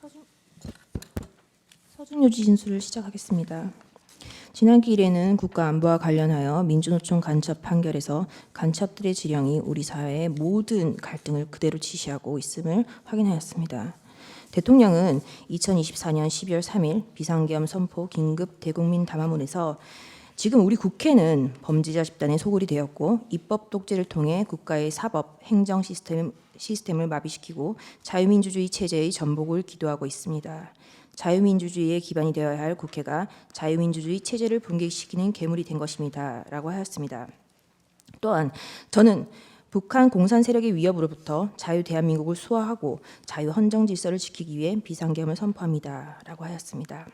서준, 서준 유지 진술을 시작하겠습니다. 지난 기일에는 국가안보와 관련하여 민주노총 간첩 판결에서 간첩들의 지령이 우리 사회의 모든 갈등을 그대로 지시하고 있음을 확인하였습니다. 대통령은 2024년 12월 3일 비상계엄 선포 긴급 대국민 담화문에서 지금 우리 국회는 범죄자 집단의 소굴이 되었고 입법 독재를 통해 국가의 사법 행정 시스템 시스템을 마비시키고 자유민주주의 체제의 전복을 기도하고 있습니다. 자유민주주의의 기반이 되어야 할 국회가 자유민주주의 체제를 붕괴시키는 괴물이 된 것입니다라고 하였습니다. 또한 저는 북한 공산 세력의 위협으로부터 자유 대한민국을 수호하고 자유 헌정 질서를 지키기 위해 비상계엄을 선포합니다라고 하였습니다.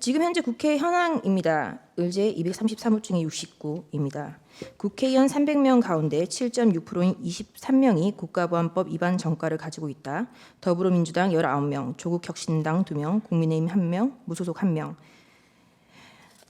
지금 현재 국회 현황입니다. 의제 233호 중에 69입니다. 국회의원 300명 가운데 7.6%인 23명이 국가보안법 위반 전과를 가지고 있다. 더불어민주당 19명, 조국혁신당 2명, 국민의힘 1명, 무소속 1명.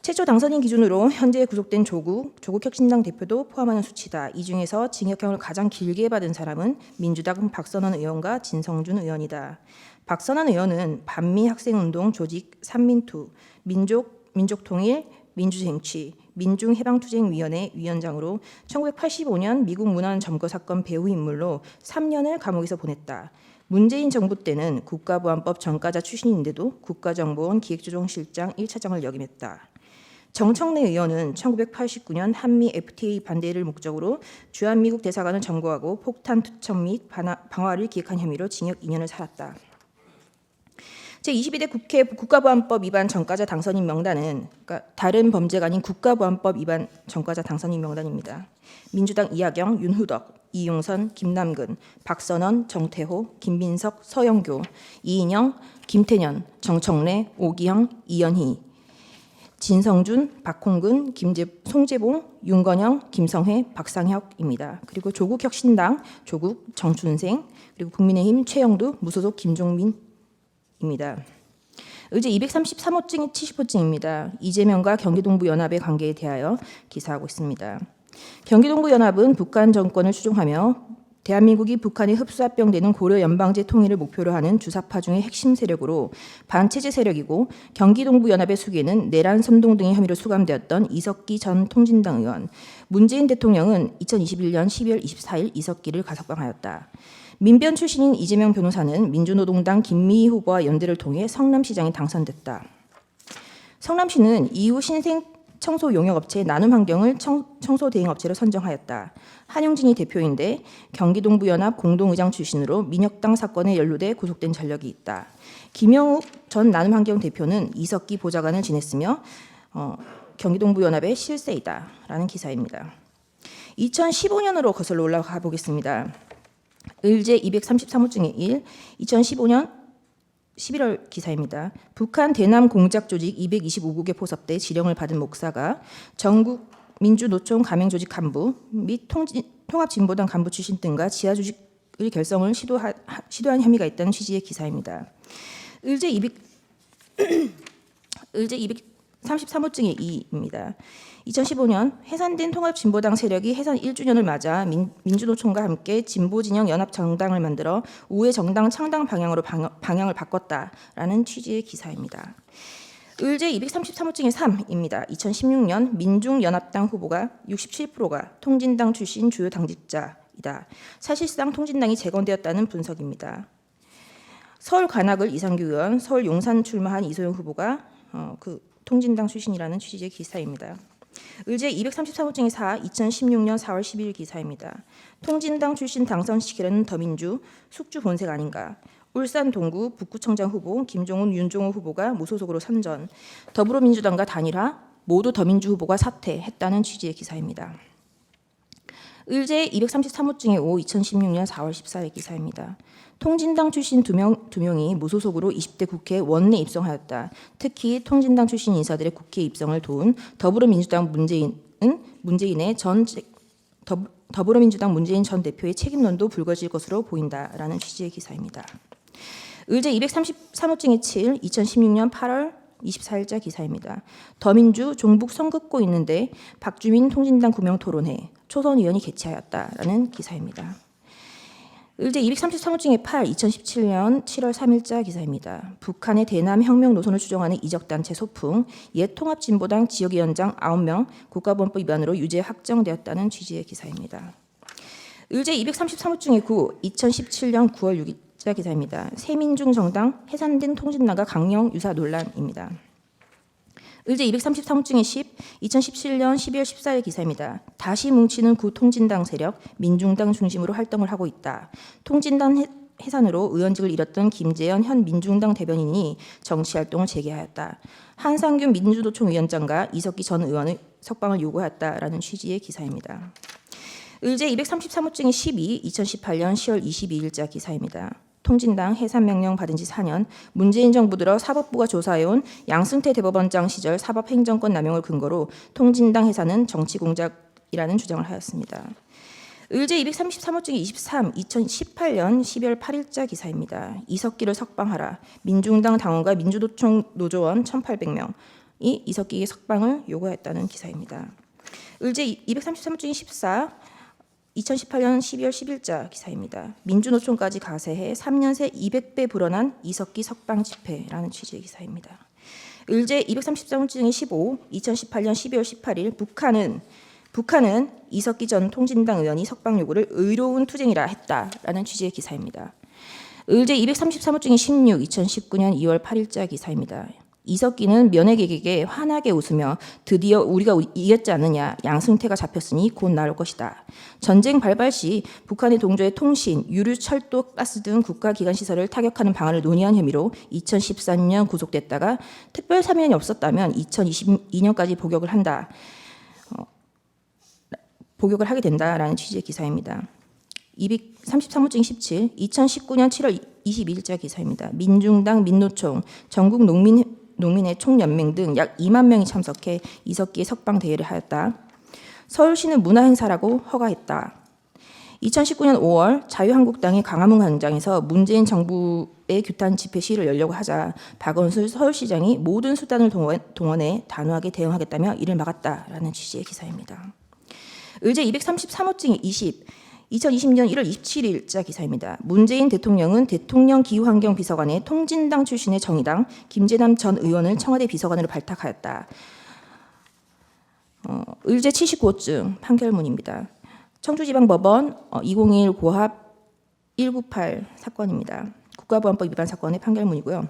최초 당선인 기준으로 현재 구속된 조국, 조국혁신당 대표도 포함하는 수치다. 이 중에서 징역형을 가장 길게 받은 사람은 민주당 박선원 의원과 진성준 의원이다. 박선원 의원은 반미 학생운동 조직 삼민투, 민족 민족통일, 민주쟁취, 민중해방투쟁위원회 위원장으로 1985년 미국 문안 점거 사건 배후 인물로 3년을 감옥에서 보냈다. 문재인 정부 때는 국가보안법 전과자 출신인데도 국가정보원 기획조정실장 1차장을 역임했다. 정청래 의원은 1989년 한미 FTA 반대를 목적으로 주한미국 대사관을 점거하고 폭탄 투척 및 방화를 기획한 혐의로 징역 2년을 살았다. 제22대 국회 국가보안법 위반 전과자 당선인 명단은 그러니까 다른 범죄가 아닌 국가보안법 위반 전과자 당선인 명단입니다. 민주당 이하경, 윤후덕, 이용선, 김남근, 박선원, 정태호, 김민석, 서영교, 이인영, 김태년, 정청래, 오기영, 이연희, 진성준, 박홍근, 김재, 송재봉, 윤건영, 김성회, 박상혁입니다. 그리고 조국혁신당 조국, 정춘생, 그리고 국민의힘 최영두, 무소속 김종민입니다. 의제 233호증이 70호증입니다. 이재명과 경기동부 연합의 관계에 대하여 기사하고 있습니다. 경기동부 연합은 북한 정권을 추종하며 대한민국이 북한에 흡수합병되는 고려 연방제 통일을 목표로 하는 주사파 중의 핵심 세력으로 반체제 세력이고 경기동부 연합의 수계는 내란 선동 등의 혐의로 수감되었던 이석기 전 통진당 의원, 문재인 대통령은 2021년 12월 24일 이석기를 가석방하였다. 민변 출신인 이재명 변호사는 민주노동당 김미희 후보와 연대를 통해 성남시장에 당선됐다. 성남시는 이후 신생 청소 용역 업체 나눔 환경을 청, 청소 대행 업체로 선정하였다. 한용진이 대표인데 경기동부 연합 공동의장 출신으로 민혁당 사건에 연루돼 구속된 전력이 있다. 김영욱 전 나눔 환경 대표는 이석기 보좌관을 지냈으며 어, 경기동부 연합의 실세이다라는 기사입니다. 2015년으로 거슬러 올라가 보겠습니다. 의제 233호증의 1, 2015년 11월 기사입니다. 북한 대남 공작 조직 225국에 포섭돼 지령을 받은 목사가 전국 민주노총 가맹조직 간부 및 통합진보당 간부 출신 등과 지하 조직의 결성을 시도하, 하- 시도한 혐의가 있다는 취지의 기사입니다. 의제 200 의제 233호증의 2입니다. 2015년 해산된 통합진보당 세력이 해산 1주년을 맞아 민, 민주노총과 함께 진보진영 연합정당을 만들어 우회 정당 창당 방향으로 방, 방향을 바꿨다라는 취지의 기사입니다. 의제 233호증의 3입니다. 2016년 민중연합당 후보가 67%가 통진당 출신 주요 당직자이다. 사실상 통진당이 재건되었다는 분석입니다. 서울 관악을 이상규 의원, 서울 용산 출마한 이소영 후보가 어, 그 통진당 출신이라는 취지의 기사입니다. 의제 233호증의 4, 2016년 4월 12일 기사입니다. 통진당 출신 당선시키려는 더민주 숙주 본색 아닌가? 울산 동구 북구청장 후보 김종훈, 윤종호 후보가 무소속으로 선전, 더불어민주당과 단일화, 모두 더민주 후보가 사퇴했다는 취지의 기사입니다. 의제 233호증의 5, 2016년 4월 14일 기사입니다. 통진당 출신 두 명 두 명이 무소속으로 20대 국회 원내 입성하였다. 특히 통진당 출신 인사들의 국회 입성을 도운 더불어민주당 문재인은 문재인의 전 제- 더, 더불어민주당 문재인 전 대표의 책임론도 불거질 것으로 보인다라는 취지의 기사입니다. 의제 233호증의 7, 2016년 8월 24일자 기사입니다. 더민주 종북 선긋고 있는데 박주민 통진당 구명 토론회 초선 의원이 개최하였다라는 기사입니다. 의제 233호 중에 8, 2017년 7월 3일자 기사입니다. 북한의 대남 혁명 노선을 추정하는 이적단체 소풍, 옛 통합진보당 지역위원장 9명 국가보안법 위반으로 유죄 확정되었다는 취지의 기사입니다. 의제 233호 중에 9, 2017년 9월 6일 자 기사입니다. 새민중 정당 해산된 통진당과 강령 유사 논란입니다. 의제 233호 중에 10, 2017년 12월 14일 기사입니다. 다시 뭉치는 구 통진당 세력 민중당 중심으로 활동을 하고 있다. 통진당 해- 해산으로 의원직을 잃었던 김재현 현 민중당 대변인이 정치 활동을 재개하였다. 한상균 민주노총 위원장과 이석기 전 의원의 석방을 요구하였다라는 취지의 기사입니다. 의제 233호 중에 12, 2018년 10월 22일자 기사입니다. 통진당 해산 명령 받은 지 4년, 문재인 정부 들어 사법부가 조사해온 양승태 대법원장 시절 사법 행정권 남용을 근거로 통진당 해산은 정치 공작이라는 주장을 하였습니다. 의제 233호 중에 23, 2018년 12월 8일자 기사입니다. 이석기를 석방하라. 민중당 당원과 민주노총 노조원 1,800명이 이석기의 석방을 요구했다는 기사입니다. 의제 233호 중에 14, 2018년 12월 10일자 기사입니다. 민주노총까지 가세해 3년 새 200배 불어난 이석기 석방 집회라는 취지의 기사입니다. 의제 233호 중에 15, 2018년 12월 18일 북한은 북한은 이석기 전 통진당 의원이 석방 요구를 의로운 투쟁이라 했다라는 취지의 기사입니다. 의제 233호 중에 16, 2019년 2월 8일자 기사입니다. 이석기는 면회객에게 환하게 웃으며 드디어 우리가 이겼지 않느냐 양승태가 잡혔으니 곧 나올 것이다. 전쟁 발발 시 북한의 동조의 통신, 유류, 철도, 가스 등 국가기관 시설을 타격하는 방안을 논의한 혐의로 2014년 구속됐다가 특별 사면이 없었다면 2022년까지 복역을 한다. 어, 복역을 하게 된다라는 취지의 기사입니다. 233호 중 17, 2019년 7월 22일자 기사입니다. 민중당, 민노총, 전국 농민 농민의 총연맹 등 약 2만 명이 참석해 이석기의 석방 대회를 하였다. 서울시는 문화 행사라고 허가했다. 2019년 5월 자유한국당이 강화문 광장에서 문재인 정부의 규탄 집회 시위를 열려고 하자 박원순 서울시장이 모든 수단을 동원- 동원해 단호하게 대응하겠다며 이를 막았다라는 취지의 기사입니다. 의제 233호 중에 20, 2020년 1월 27일자 기사입니다. 문재인 대통령은 대통령 기후환경 비서관에 통진당 출신의 정의당 김재남 전 의원을 청와대 비서관으로 발탁하였다. 어, 의제 79호증 판결문입니다. 청주지방법원 어, 2021 고합 198 사건입니다. 국가보안법 위반 사건의 판결문이고요.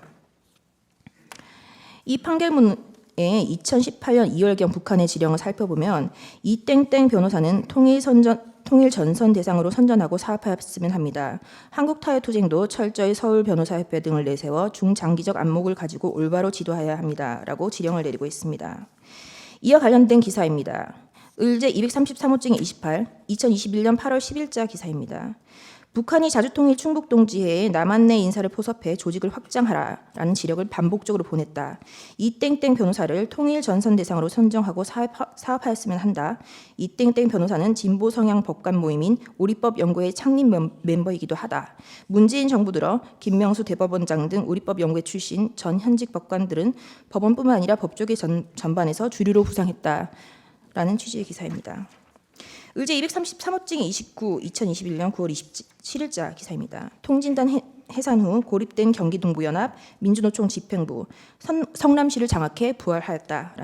이 판결문에 2018년 2월경 북한의 지령을 살펴보면 이땡땡 변호사는 통일 선전 통일 전선 대상으로 선전하고 사업하였으면 합니다. 한국 타협 투쟁도 철저히 서울 변호사협회 등을 내세워 중장기적 안목을 가지고 올바로 지도해야 합니다라고 지령을 내리고 있습니다. 이와 관련된 기사입니다. 의제 233호 중에 28, 2021년 8월 10일자 기사입니다. 북한이 자주통일 충북 동지회에 남한 내 인사를 포섭해 조직을 확장하라라는 지력을 반복적으로 보냈다. 이 땡땡 변호사를 통일 전선 대상으로 선정하고 사업, 사업하였으면 한다. 이 땡땡 변호사는 진보 성향 법관 모임인 우리법 연구회 창립 멤- 멤버이기도 하다. 문재인 정부 들어 김명수 대법원장 등 우리법 연구회 출신 전 현직 법관들은 법원뿐만 아니라 법조계 전, 전반에서 주류로 부상했다 라는 취지의 기사입니다. 의제 233호 중에 29, 2021년 9월 27일자 기사입니다. 통진단 해, 해산 후 고립된 경기동부연합 민주노총 집행부 선- 성남시를 장악해 부활하였다.